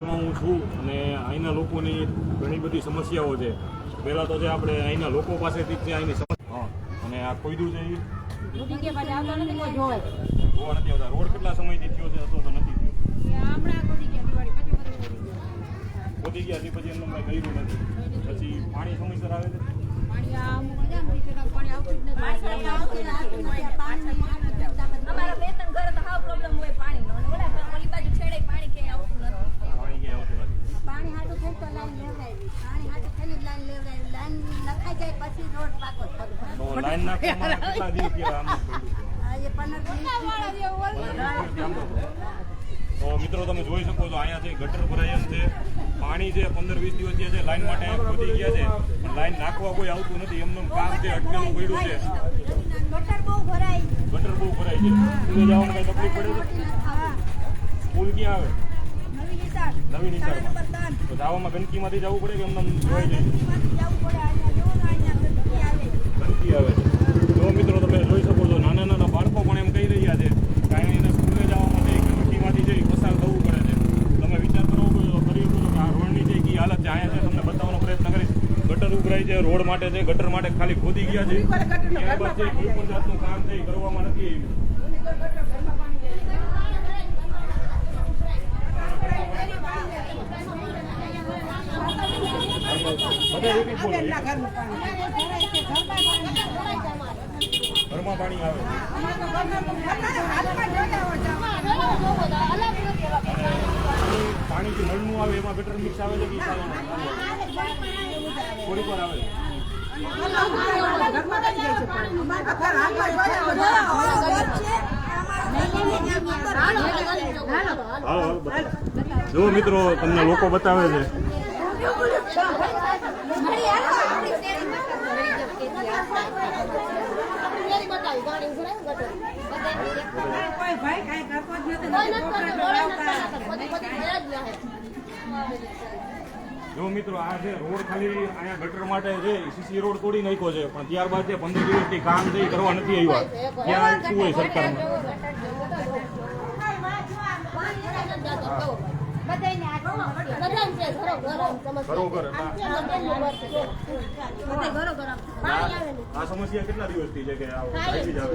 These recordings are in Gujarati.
માં હું છું અને અહીંના લોકોની ઘણી બધી સમસ્યાઓ છે. પહેલાં તો જે આપણે અહીંના લોકો પાસેથી જ છે અહીંની સમસ્યા હા. અને આ કોયદું છે જોવા. નથી આવતા. રોડ કેટલા સમયથી થયો છે? હતો તો નથી થયો. કે ગયા. છે પછી એમને કંઈ કર્યું નથી. પછી પાણી સમયસર આવે છે? પાણી આવતું જ નથી. અમારા બે ત્રણ ઘરે તો હાવ પ્રોબ્લેમ હોય પાણીનો અને ઓલા ઘર ઓલી બાજુ છેડે પાણી ક્યાંય આવતું નથી પાણી ક્યાંય આવતું નથી પાણી હાટું થઈ તો લાઈન લેવડાવી પાણી હાટું થઈને લાઈન લેવડાવી લાઈન નખાઈ જાય પછી રોડ પાકો જ કરવો. તો લાઈન નાખવામાં કેટલા દિવસ થયા આમ જ પડ્યું આ એ પંદર વીસ દિવસ તો મિત્રો તમે જોઈ શકો છો અહીંયા છે ગટર ભરાય એમ છે. પાણી છે પંદર વીસ દિવસ થયા છે લાઈન માટે પહોંચી ગયા છે. પણ લાઈન નાખવા કોઈ આવતું નથી એમનું કામ છે અટકેલું પડ્યું છે. ગટર બહુ ભરાય. ગટર બહુ ભરાય છે. સ્કૂલે જવામાં કઈ તકલીફ પડે છે? હા. સ્કૂલ ક્યાં આવે? નવી નંબર તો જવામાં ગંદકીમાંથી જવું પડે કે એમને જોઈ જાય ગંદકીમાંથી જવું પડે અહીંયા જુઓ ને અહીંયા ગંદકી આવે. ગંદકી આવે. જો મિત્રો તમે જોઈ શકો છો નાના નાના બાળકો પણ એમ કહી રહ્યા છે કે એને સ્કૂલે જવા માટે ગંદકીમાંથી જઈ પસાર થવું પડે છે. તમે વિચાર કરો કે ફરી શકો છો કે આ રોડની જે કી હાલત છે અહીંયા છે તમને બતાવવાનો પ્રયત્ન કરીશ. ગટર ઉભરાય છે રોડ માટે છે ગટર માટે ખાલી ખોદી ગયા છે. ત્યારબાદ કોઈ પણ જાતનું કામ છે કરવામાં નથી આવ્યું બધા એક જ બોલો. ઘરમાં પાણી આવે પાણી જે નળનું આવે એમાં બેટર મિક્સ આવે છે થોડીક. જો મિત્રો, તમને લોકો બતાવે છે જો મિત્રો, આ જે રોડ ખાલી અહીંયા ગટર માટે છે સીસી રોડ તોડી નાખ્યો છે, પણ ત્યારબાદ છે પંદર દિવસથી કામ છે કરવા નથી આવ્યા. ત્યાં શું હોય બરોબર આ સમસ્યા કેટલા દિવસથી છે કે આ આવી. જ આવે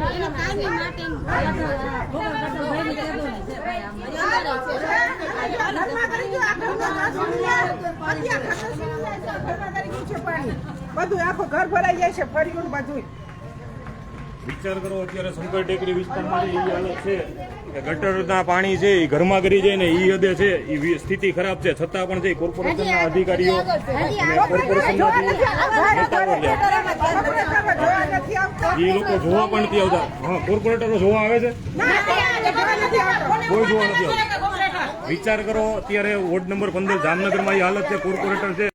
બધું આખું ઘર ભરાઈ જાય છે ફર્યું બધું વિચાર કરો અત્યારે શંકર ટેકરી વિસ્તારમાં એવી હાલત છે કે ગટરના પાણી છે એ ઘરમાં કરી જાય ને એ હદે છે એ સ્થિતિ ખરાબ છે છતાં પણ છે કોર્પોરેશનના અધિકારીઓ એ લોકો જોવા પણ નથી આવતા હા કોર્પોરેટરો જોવા આવે છે કોઈ જોવા નથી આવતા વિચાર કરો અત્યારે વોર્ડ નંબર પંદર જામનગરમાં એ હાલત છે કોર્પોરેટર છે